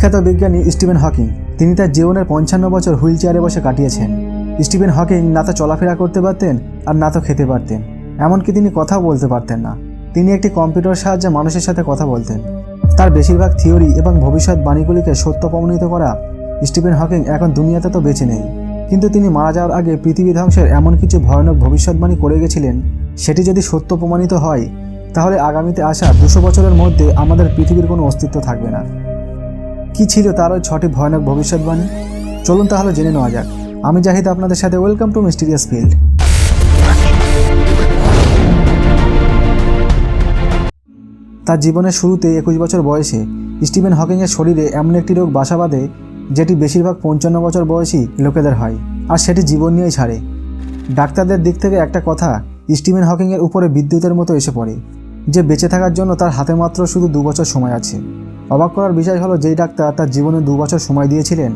বিখ্যাত বিজ্ঞানী Steven Hawking. তিনি তার জীবনের পঞ্চান্ন বছর হুইল চেয়ারে বসে কাটিয়েছেন। স্টিভেন হকিং না তো চলাফেরা করতে পারতেন আর না তো খেতে পারতেন। এমনকি তিনি কথাও বলতে পারতেন না। তিনি একটি কম্পিউটার সাহায্যে মানুষের সাথে কথা বলতেন। তার বেশিরভাগ থিওরি এবং ভবিষ্যৎবাণীগুলিকে সত্য প্রমাণিত করা স্টিভেন হকিং এখন দুনিয়াতে তো বেঁচে নেই। কিন্তু তিনি মারা যাওয়ার আগে পৃথিবী ধ্বংসের এমন কিছু ভয়ানক ভবিষ্যৎবাণী করে গেছিলেন, সেটি যদি সত্য প্রমাণিত হয়, তাহলে আগামীতে আসা দুশো বছরের মধ্যে আমাদের পৃথিবীর কোনো অস্তিত্ব থাকবে না। কি ছিল তার ওই ছটি ভয়ানক ভবিষ্যৎবাণী? চলুন তাহলে জেনে নেওয়া যাক। আমি জাহিদ, আপনাদের সাথে ওয়েলকাম টু মিস্টিরিয়াস ফিল্ড তার জীবনের শুরুতে একুশ বছর বয়সে স্টিভেন হকিংয়ের শরীরে এমন একটি রোগ বাসা বাঁধে, যেটি বেশিরভাগ পঞ্চান্ন বছর বয়সী লোকেদের হয়, আর সেটি জীবন নিয়েই ছাড়ে। ডাক্তারদের দিক থেকে একটা কথা স্টিভেন হকিংয়ের উপরে বিদ্যুতের মতো এসে পড়ে, যে বেঁচে থাকার জন্য তার হাতে মাত্র শুধু দু বছর সময় আছে। অবাক করার বিষয় হলো যেই ডাক্তার তার জীবনে দু বছর সময় দিয়েছিলেন,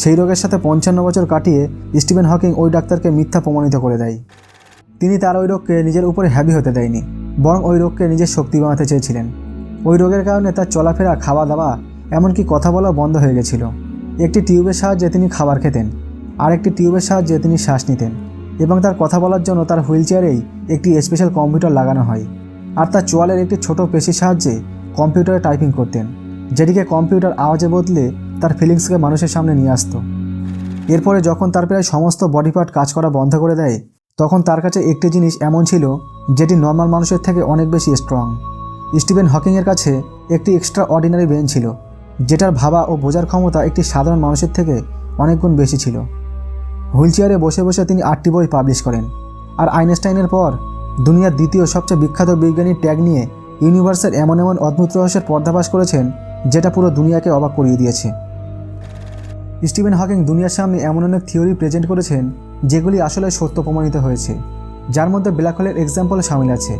সেই রোগের সাথে পঞ্চান্ন বছর কাটিয়ে স্টিভেন হকিং ওই ডাক্তারকে মিথ্যা প্রমাণিত করে দেয়। তিনি তার ওই রোগকে নিজের উপরে হ্যাবি হতে দেয়নি, বরং ওই রোগকে নিজের শক্তি বানাতে চেয়েছিলেন। ওই রোগের কারণে তার চলাফেরা খাওয়া দাওয়া এমনকি কথা বলা বন্ধ হয়ে গেছিল। একটি টিউবের সাহায্যে তিনি খাবার খেতেন আর একটি টিউবের সাহায্যে তিনি শ্বাস নিতেন, এবং তার কথা বলার জন্য তার হুইল চেয়ারেই একটি স্পেশাল কম্পিউটার লাগানো হয়, আর তার চোয়ালের একটি ছোট পেশির সাহায্যে কম্পিউটারে টাইপিং করতেন। যেটিকে কম্পিউটার আওয়াজে বদলে তার ফিলিংসকে মানুষের সামনে নিয়ে আসতো। এরপরে যখন তার প্রায় সমস্ত বডি পার্ট কাজ করা বন্ধ করে দেয়, তখন তার কাছে একটি জিনিস এমন ছিল যেটি নর্মাল মানুষের থেকে অনেক বেশি স্ট্রং। স্টিভেন হকিংয়ের কাছে একটি এক্সট্রা অর্ডিনারি ব্রেন ছিল, যেটার ভাবা ও বোঝার ক্ষমতা একটি সাধারণ মানুষের থেকে অনেক গুণ বেশি ছিল। হুইল চেয়ারে বসে বসে তিনি আটটি বই পাবলিশ করেন, আর আইনস্টাইনের পর দুনিয়ার দ্বিতীয় সবচেয়ে বিখ্যাত বিজ্ঞানীর ট্যাগ নিয়ে ইউনিভার্সের এমন এমন অদ্ভুত রহস্যের পর্দাফাশ করেছেন যেটা পুরো দুনিয়াকে অবাক করিয়ে দিয়েছে। স্টিভেন হকিং দুনিয়ার সামনে এমন অনেক থিওরি প্রেজেন্ট করেছেন, যেগুলি আসলে সত্য প্রমাণিত হয়েছে। যার মধ্যে ব্ল্যাক হোলের এক্সাম্পল সামিল আছে,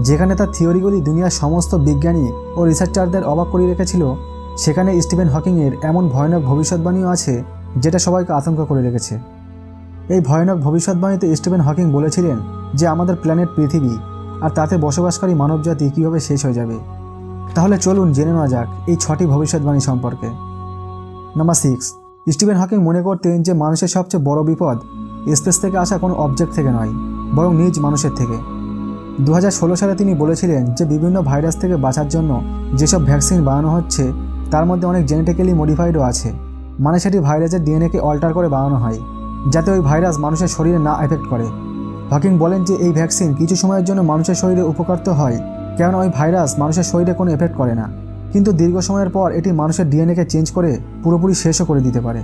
যেখানে তার থিওরিগুলি দুনিয়ার সমস্ত বিজ্ঞানী ও রিসার্চারদের অবাক করিয়ে রেখেছিল। সেখানে স্টিভেন হকিংয়ের এমন ভয়ানক ভবিষ্যৎবাণীও আছে, যেটা সবাইকে আতঙ্ক করে রেখেছে। এই ভয়ানক ভবিষ্যৎবাণীতে স্টিভেন হকিং বলেছিলেন যে, আমাদের প্ল্যানেট পৃথিবী, আর তাতে বসবাসকারী মানবজাতি কীভাবে শেষ হয়ে যাবে? তাহলে চলুন জেনে নেওয়া যাক এই ছটি ভবিষ্যৎবাণী সম্পর্কে। নাম্বার সিক্স স্টিভেন হকিং মনে করতেন যে মানুষের সবচেয়ে বড় বিপদ স্পেস থেকে আসা কোনো অবজেক্ট থেকে নয়, বরং নিজ মানুষের থেকে। দু হাজার ষোলো সালে তিনি বলেছিলেন যে বিভিন্ন ভাইরাস থেকে বাঁচার জন্য যেসব ভ্যাকসিন বানানো হচ্ছে, তার মধ্যে অনেক জেনেটিক্যালি মডিফাইডও আছে। মানে সেটি ভাইরাসের ডিএনএকে অল্টার করে বানানো হয়, যাতে ওই ভাইরাস মানুষের শরীরে না এফেক্ট করে। হকিং বলেন যে এই ভ্যাকসিন কিছু সময়ের জন্য মানুষের শরীরে উপকার হয় কেননা ওই ভাইরাস মানুষের শরীরে কোনো এফেক্ট করে না। কিন্তু দীর্ঘ সময়ের পর এটি মানুষের ডিএনএকে চেঞ্জ করে পুরোপুরি শেষও করে দিতে পারে।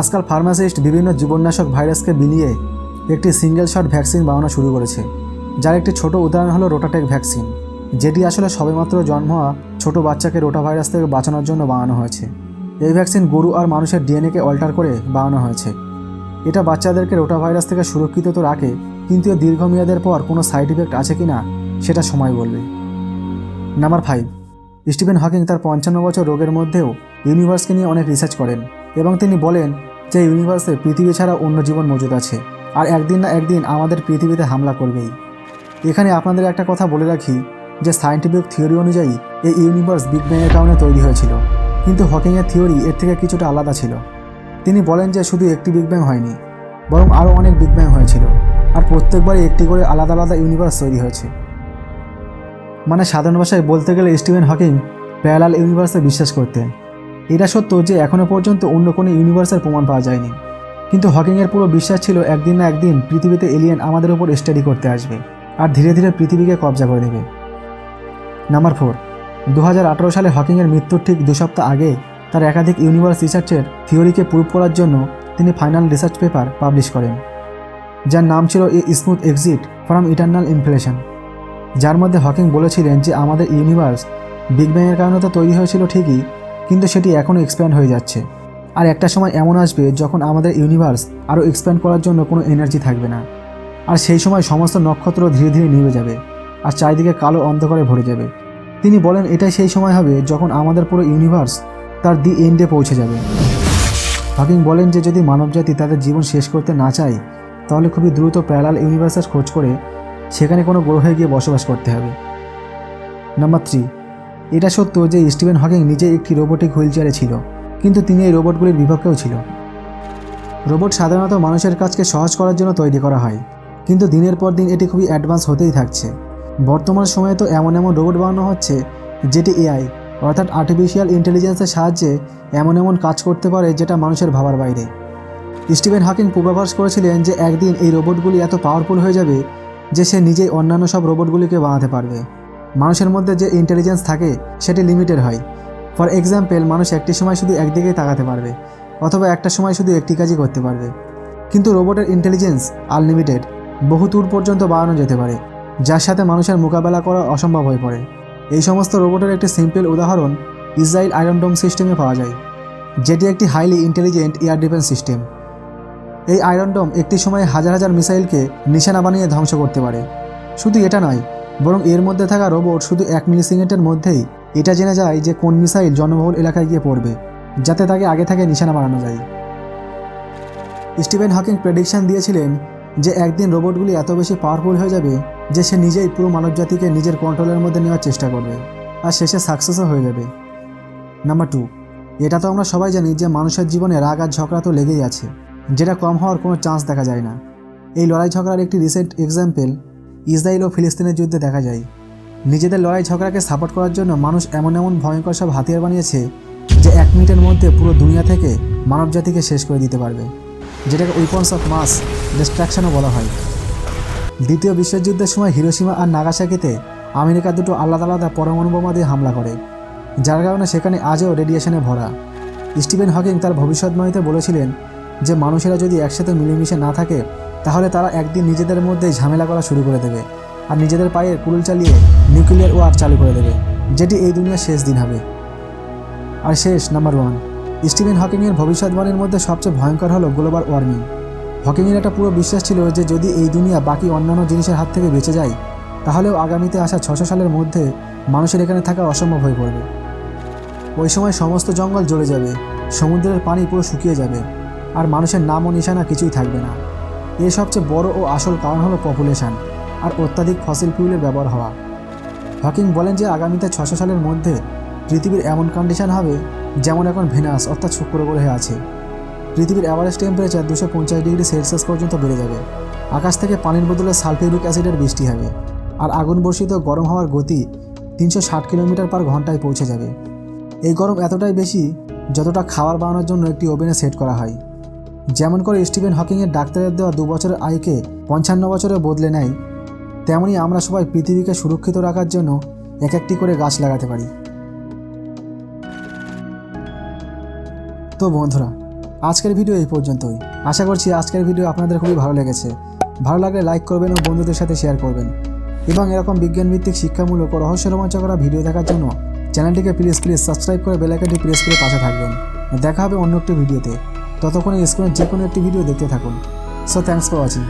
আজকাল ফার্মাসিস্ট বিভিন্ন জীবননাশক ভাইরাসকে বিলিয়ে একটি সিঙ্গেল শট ভ্যাকসিন বানানো শুরু করেছে, যার একটি ছোট উদাহরণ হলো রোটাটেক ভ্যাকসিন যেটি আসলে সবেমাত্র জন্ম হওয়া ছোট বাচ্চাকে রোটা ভাইরাস থেকে বাঁচানোর জন্য বানানো হয়েছে। এই ভ্যাকসিন গরু আর মানুষের ডিএনএকে অল্টার করে বানানো হয়েছে। এটা বাচ্চাদেরকে রোটা ভাইরাস থেকে সুরক্ষিত তো রাখে, কিন্তু দীর্ঘমেয়াদের পর কোনো সাইড ইফেক্ট আছে কি না সেটা সময় বলবে। নাম্বার ফাইভ স্টিভেন হকিং তার পঞ্চান্ন বছর রোগের মধ্যেও ইউনিভার্সকে নিয়ে অনেক রিসার্চ করেন এবং তিনি বলেন যে ইউনিভার্সে পৃথিবী ছাড়া অন্য জীবন মজুদ আছে। আর একদিন না একদিন আমাদের পৃথিবীতে হামলা করবেই। এখানে আপনাদের একটা কথা বলে রাখি যে সায়েন্টিফিক থিওরি অনুযায়ী এই ইউনিভার্স বিগ ব্যাংয়ের কারণে তৈরি হয়েছিল। কিন্তু হকিংয়ের থিওরি এর থেকে কিছুটা আলাদা ছিল। তিনি বলেন যে শুধু একটি বিগ ব্যাং হয়নি, বরং আরও অনেক বিগ ব্যাং হয়েছিল। আর প্রত্যেকবারই একটি করে আলাদা আলাদা ইউনিভার্স তৈরি হয়েছে। মানে সাধারণ ভাষায় বলতে গেলে স্টিভেন হকিং প্যারালাল ইউনিভার্সে বিশ্বাস করতেন। এটা সত্য যে এখনও পর্যন্ত অন্য কোনো ইউনিভার্সের প্রমাণ পাওয়া যায়নি। কিন্তু হকিংয়ের পুরো বিশ্বাস ছিল একদিন না একদিন পৃথিবীতে এলিয়েন আমাদের উপর স্টাডি করতে আসবে আর ধীরে ধীরে পৃথিবীকে কবজা করে দেবে। নাম্বার ফোর দু হাজার আঠেরো সালে হকিংয়ের মৃত্যুর ঠিক দু সপ্তাহ আগে তার একাধিক ইউনিভার্স রিসার্চের থিওরিকে প্রুভ করার জন্য তিনি ফাইনাল রিসার্চ পেপার পাবলিশ করেন, যার নাম ছিল a smooth exit from eternal inflation. যার মধ্যে হকিং বলেছিলেন যে আমাদের ইউনিভার্স বিগ ব্যাংয়ের কারণে তো তৈরি হয়েছিল ঠিকই, কিন্তু সেটি এখনও এক্সপ্যান্ড হয়ে যাচ্ছে। আর একটা সময় এমন আসবে যখন আমাদের ইউনিভার্স আরও এক্সপ্যান্ড করার জন্য কোনো এনার্জি থাকবে না। আর সেই সময় সমস্ত নক্ষত্র ধীরে ধীরে নিভে যাবে, আর চারিদিকে কালো অন্ধকারে ভরে যাবে। তিনি বলেন, এটাই সেই সময় হবে যখন আমাদের পুরো ইউনিভার্স তার দি এন্ডে পৌঁছে যাবে। হকিং বলেন যে যদি মানবজাতি তাদের জীবন শেষ করতে না চায়, তাহলে খুবই দ্রুত প্যারালাল ইউনিভার্সের খোঁজ করে সেখানে কোনো গ্রহে গিয়ে বসবাস করতে হবে। নাম্বার থ্রি এটা সত্য যে স্টিভেন হকিং নিজে একটি রোবোটিক হুইল চেয়ারে ছিল, কিন্তু তিনি এই রোবটগুলির বিপক্ষেও ছিল। রোবট সাধারণত মানুষের কাজকে সহজ করার জন্য তৈরি করা হয়, কিন্তু দিনের পর দিন এটি খুবই অ্যাডভান্স হতেই থাকছে। বর্তমান সময়ে তো এমন এমন রোবট বানানো হচ্ছে, যেটি এআই, অর্থাৎ আর্টিফিশিয়াল ইন্টেলিজেন্সের সাহায্যে এমন এমন কাজ করতে পারে যেটা মানুষের ভাবার বাইরে। স্টিভেন হকিং পূর্বাভাস করেছিলেন যে একদিন এই রোবটগুলি এত পাওয়ারফুল হয়ে যাবে যে সে নিজেই অন্যান্য সব রোবটগুলিকে বানাতে পারবে। মানুষের মধ্যে যে ইন্টেলিজেন্স থাকে, সেটি লিমিটেড হয়। ফর এক্সাম্পল মানুষ একটি সময় শুধু একদিকেই তাকাতে পারবে, অথবা একটা সময় শুধু একটি কাজই করতে পারবে। কিন্তু রোবটের ইন্টেলিজেন্স আনলিমিটেড বহু দূর পর্যন্ত বাড়ানো যেতে পারে, যার সাথে মানুষের মোকাবেলা করা অসম্ভব হয়ে পড়ে। এই সমস্ত রোবটের একটি সিম্পল উদাহরণ ইসরায়েল আয়রন ডোম সিস্টেমে পাওয়া যায়, যেটি একটি highly intelligent air defence system এই আয়রন ডোম একটি সময়ে হাজার হাজার মিসাইলকে নিশানা বানিয়ে ধ্বংস করতে পারে। শুধু এটা নয়, বরং এর মধ্যে থাকা রোবট শুধু এক মিলি সেকেন্ডের মধ্যেই এটা জেনে যায় যে কোন মিসাইল জনবহুল এলাকায় গিয়ে পড়বে, যাতে তাকে আগে থেকে নিশানা বানানো যায়। স্টিভেন হকিং প্রেডিকশন দিয়েছিলেন যে একদিন রোবটগুলি এত বেশি পাওয়ারফুল হয়ে যাবে যে সে নিজেই পুরো মানবজাতিকে নিজের কন্ট্রোলের মধ্যে নেওয়ার চেষ্টা করবে, আর শেষে সাকসেসও হয়ে যাবে। নাম্বার টু, এটা তো আমরা সবাই জানি যে মানুষের জীবনে রাগ আর ঝগড়া তো লেগেই আছে। যেটা কম হওয়ার কোনো চান্স দেখা যায় না। এই লড়াই ঝগড়ার একটি রিসেন্ট এক্সাম্পল ইসরায়েল ও ফিলিস্তিনের যুদ্ধে দেখা যায়। নিজেদের লড়াই ঝগড়াকে সাপোর্ট করার জন্য মানুষ এমন এমন ভয়ঙ্কর সব হাতিয়ার বানিয়েছে যে এক মিনিটের মধ্যে পুরো দুনিয়া থেকে মানবজাতিকে শেষ করে দিতে পারবে, যেটাকে উইপন্স অফ মাস ডিস্ট্রাকশনও বলা হয়। দ্বিতীয় বিশ্বযুদ্ধের সময় হিরোসীমা আর নাগাসাকিতে আমেরিকা দুটো আলাদা আলাদা পরমাণু বোমা দিয়ে হামলা করে, যার কারণে সেখানে আজও রেডিয়েশনে ভরা। স্টিভেন হকিং তার ভবিষ্যৎবাণীতে বলেছিলেন যে মানুষেরা যদি একসাথে মিলেমিশে না থাকে, তাহলে তারা একদিন নিজেদের মধ্যেই ঝামেলা করা শুরু করে দেবে আর নিজেদের পায়ে কুড়ুল চালিয়ে নিউক্লিয়ার ওয়ার চালু করে দেবে, যেটি এই দুনিয়ার শেষ দিন হবে। আর শেষ নাম্বার ওয়ান স্টিভেন হকিংয়ের ভবিষ্যৎবাণীর মধ্যে সবচেয়ে ভয়ঙ্কর হলো গ্লোবাল ওয়ার্মিং হকিংয়ের একটা পুরো বিশ্বাস ছিল যে যদি এই দুনিয়া বাকি অন্যান্য জিনিসের হাত থেকে বেঁচে যায়, তাহলেও আগামীতে আসা ছশো সালের মধ্যে মানুষের এখানে থাকা অসম্ভব হয়ে পড়বে। ওই সময় সমস্ত জঙ্গল জ্বলে যাবে, সমুদ্রের পানি পুরো শুকিয়ে যাবে। আর মানুষের নাম ও নিশানা কিছুই থাকবে না। এর সবচেয়ে বড় ও আসল কারণ হলো পপুলেশন আর অত্যাধিক ফসিল ফিউলের ব্যবহার হওয়া। হকিং বলেন যে আগামীতে ছশো সালের মধ্যে পৃথিবীর এমন কন্ডিশন হবে যেমন এখন ভেনাস অর্থাৎ শুক্র গ্রহে আছে। পৃথিবীর অ্যাভারেজ টেম্পারেচার দুশো পঞ্চাশ ডিগ্রি সেলসিয়াস পর্যন্ত বেড়ে যাবে। আকাশ থেকে পানির বদলে সালফিউরিক অ্যাসিডের বৃষ্টি হবে আর আগুন বর্ষিত গরম হওয়ার গতি তিনশো ষাট কিলোমিটার পার ঘন্টায় পৌঁছে যাবে। এই গরম এতটাই বেশি যতটা খাবার বানানোর জন্য একটি ওভেনে সেট করা হয়। যেমন করে স্টিভেন হকিংয়ের ডাক্তারের দেওয়া দু বছরের আয়কে পঞ্চান্ন বছরে বদলে নেয় তেমনই আমরা সবাই পৃথিবীকে সুরক্ষিত রাখার জন্য এক একটি করে গাছ লাগাতে পারি। তো বন্ধুরা, আজকের ভিডিও এই পর্যন্তই। আশা করছি আজকের ভিডিও আপনাদের খুবই ভালো লেগেছে। ভালো লাগলে লাইক করবেন ও বন্ধুদের সাথে শেয়ার করবেন। এবং এরকম বিজ্ঞানভিত্তিক শিক্ষামূলক ও রহস্য রোমাঞ্চকরা ভিডিও দেখার জন্য চ্যানেলটিকে প্লিজ প্লিজ সাবস্ক্রাইব করে বেলাইকনটি প্রেস করে পাশে থাকবেন। দেখা হবে অন্য একটি ভিডিওতে। ততক্ষণে স্ক্রিনে যে কোনো একটি ভিডিও দেখতে থাকুন। So thanks for watching